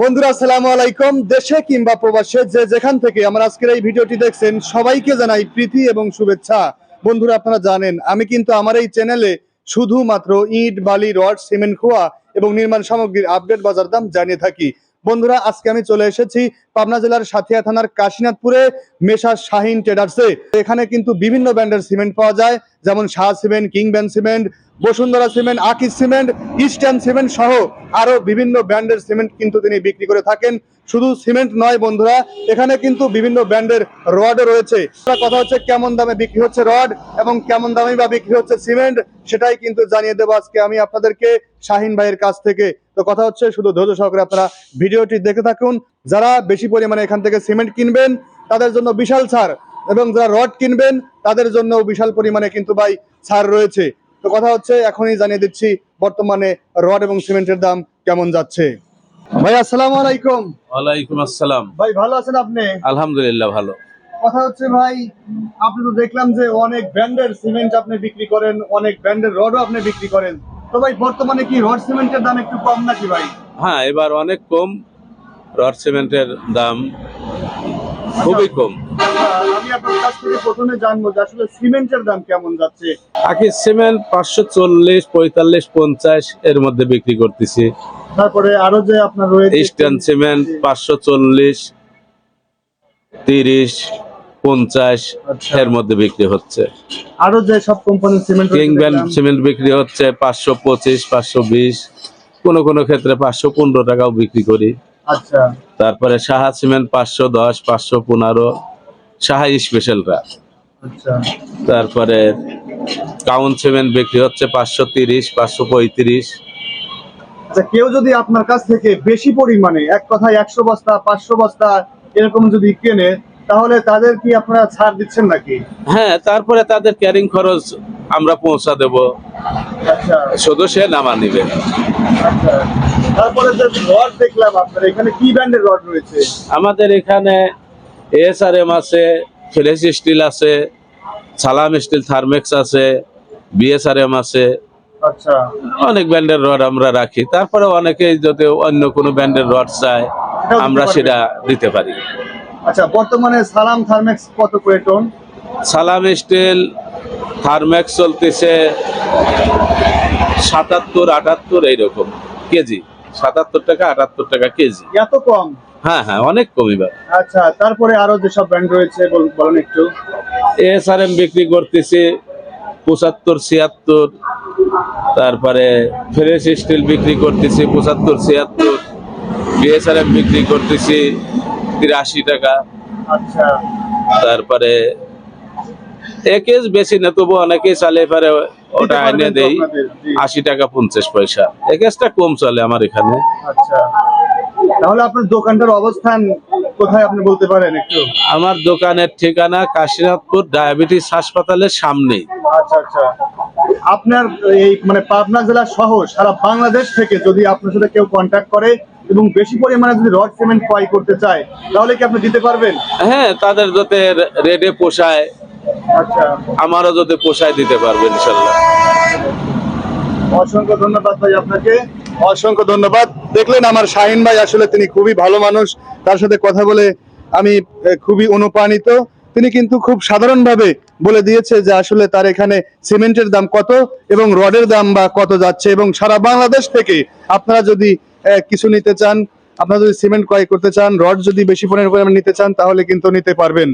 বন্ধুরা, আসসালামু আলাইকুম। দেশে কিংবা প্রবাসে যে যেখান থেকে আমরা আজকের এই ভিডিওটি দেখছেন, সবাইকে জানাই প্রীতি এবং শুভেচ্ছা। বন্ধুরা, আপনারা জানেন, আমি কিন্তু আমার এই চ্যানেলে শুধুমাত্র ইট, বালি, রড, সিমেন্ট, খোয়া এবং নির্মাণ সামগ্রীর আপডেট বাজার দাম জানিয়ে থাকি। বন্ধুরা, আজকে আমি চলে এসেছি পাবনা জেলার সাথিয়া থানার কাশীনাথপুরে মেশা শাহিন ট্রেডার্সে। এখানে কিন্তু বিভিন্ন ব্র্যান্ডের সিমেন্ট পাওয়া যায়, যেমন Shah cement, King Brand cement, Bashundhara cement Akij cement, eastern cement সহ আরও বিভিন্ন ব্র্যান্ডের সিমেন্ট কিন্তু তিনি বিক্রি করে থাকেন। শুধু সিমেন্ট নয় বন্ধুরা, এখানে কিন্তু বিভিন্ন ব্র্যান্ডের রডও রয়েছে। কথা হচ্ছে কেমন দামে বিক্রি হচ্ছে রড এবং কেমন দামে বা বিক্রি হচ্ছে সিমেন্ট, সেটাই কিন্তু জানিয়ে দেবো আজকে আমি আপনাদেরকে শাহিন ভাইয়ের কাছ থেকে। তো কথা হচ্ছে শুধু ধৈর্য সহকারে আপনারা ভিডিওটি দেখে থাকুন। যারা বেশি পরিমাণে এখান থেকে সিমেন্ট কিনবেন তাদের জন্য বিশাল ছাড়। এবং যারা রড কিনবেন তাদের জন্য বিশাল পরিমাণে কিন্তু ভাই ছাড় রয়েছে। তো কথা হচ্ছে এখনই জানিয়ে দিচ্ছি বর্তমানে রড এবং সিমেন্টের দাম কেমন যাচ্ছে। ভাই আসসালামু আলাইকুম। ওয়ালাইকুম আসসালাম। ভাই ভালো আছেন আপনি? আলহামদুলিল্লাহ ভালো। কথা হচ্ছে ভাই আপনি তো দেখলাম যে অনেক ব্র্যান্ডের সিমেন্ট আপনি বিক্রি করেন অনেক ব্র্যান্ডের রডও আপনি বিক্রি করেন। তো ভাই বর্তমানে কি রড সিমেন্টের দাম একটু কম নাকি ভাই? হ্যাঁ এবার অনেক কম। রড সিমেন্টের দাম খুবই কম। আচ্ছা, আমি আপনার কাছ থেকে প্রথমে জানব যে আসলে সিমেন্টের দাম কেমন যাচ্ছে? আকি সিমেন্ট পাঁচশো চল্লিশ পঁয়তাল্লিশ পঞ্চাশ এর মধ্যে বিক্রি করতেছি। তারপরে আরও যে আপনার রয়েছে ইস্টার্ন সিমেন্ট পাঁচশো চল্লিশ তিরিশ পঞ্চাশ আচ্ছা। এর মধ্যে বিক্রি হচ্ছে। আরও যে সব কোম্পানির সিমেন্ট রয়েছে সিমেন্ট বিক্রি হচ্ছে পাঁচশো পঁচিশ পাঁচশো বিশ। কোনো কোনো ক্ষেত্রে পাঁচশো পনেরো টাকাও বিক্রি করি। আচ্ছা। তারপরে সাহা সিমেন্ট পাঁচশো দশ পাঁচশো পনেরো। সাহা স্পেশালটা আচ্ছা। তারপরে কাউন সিমেন্ট বিক্রি হচ্ছে পাঁচশো তিরিশ পাঁচশো পঁয়ত্রিশ। আচ্ছা কেউ যদি আপনার কাছ থেকে বেশি পরিমাণে এক কথায় একশো বস্তা পাঁচশো বস্তা এরকম যদি কেনে তাহলে তাদের কি আপনারা ছাড় দিচ্ছেন নাকি? হ্যাঁ তারপরে তাদের ক্যারিং খরচ আমরা পৌঁছা দেব। আচ্ছা। শুধু সে নামা নিবে। আচ্ছা। তারপরে যে রড দেখলাম আপনার এখানে কি ব্র্যান্ডের রড রয়েছে? আমাদের এখানে এস আর এম আছে ফ্লেশ স্টিল আছে সালাম স্টিল থার্মেক্স আছে বিএসআরএম আছে। আচ্ছা। অনেক ব্যান্ডের রড আমরা রাখি। তারপরে অনেকেই যদি অন্য কোনো ব্যান্ডের রড চায় আমরা সেটা দিতে পারি। আচ্ছা বর্তমানে সালাম থার্মেক্স কত করে টন? সালাম স্টিল থার্মেক্স চলতেছে সাতাত্তর আটাত্তর এইরকম কেজি। সাতাত্তর টাকা আটাত্তর টাকা কেজি। এত কম? হ্যাঁ হ্যাঁ অনেক কমিবার আচ্ছা তারপরে আরও যেসব ব্র্যান্ড রয়েছে বল- বলেন একটু। এসআরএম বিক্রি করতেছি পঁচাত্তর ছিয়াত্তর। তারপরে ফ্রেশ স্টিল বিক্রি করতেছি পঁচাত্তর ছিয়াত্তর। বিএসআরএম বিক্রি করতেছি তিরাশি টাকা। আচ্ছা। তারপরে একেজ বেশি না তবু অনেকেই চালিয়ে পারে ওটা এনে দেই আশি টাকা পঞ্চাশ পয়সা। একেজটা কম চলে আমার এখানে। আচ্ছা। তাহলে আপনার দোকানটার অবস্থান কোথায় আপনি বলতে পারেন একটু? আমার দোকানের ঠিকানা কাশীনাথপুর ডায়াবেটিস হাসপাতালের সামনে আচ্ছা আচ্ছা। আপনার এই মানে পাবনা জেলা সহ সারা বাংলাদেশ থেকে যদি আপনার সাথে কেউ কন্ট্যাক্ট করে এবং বেশি পরিমাণে যদি রড সিমেন্ট ক্রয় করতে চায় তাহলে কি আপনি দিতে পারবেন? হ্যাঁ তাদের যাতে রেডে পোষায় আচ্ছা। আমারও যদি পোষায় দিতে পারবে ইনশাল্লাহ। অসংখ্য ধন্যবাদ ভাই আপনাকে। অসংখ্য ধন্যবাদ। দেখলেন আমার শাহিন ভাই আসলে তিনি খুবই ভালো মানুষ। তার সাথে কথা বলে আমি খুবই অনুপ্রাণিত। তিনি কিন্তু খুব সাধারণভাবে বলে দিয়েছে যে আসলে তার এখানে সিমেন্টের দাম কত এবং রডের দাম বা কত যাচ্ছে এবং সারা বাংলাদেশ থেকে আপনারা যদি কিছু নিতে চান, আপনারা যদি সিমেন্ট ক্রয় করতে চান, রড যদি বেশি পরিমাণে নিতে চান, তাহলে কিন্তু নিতে পারবেন।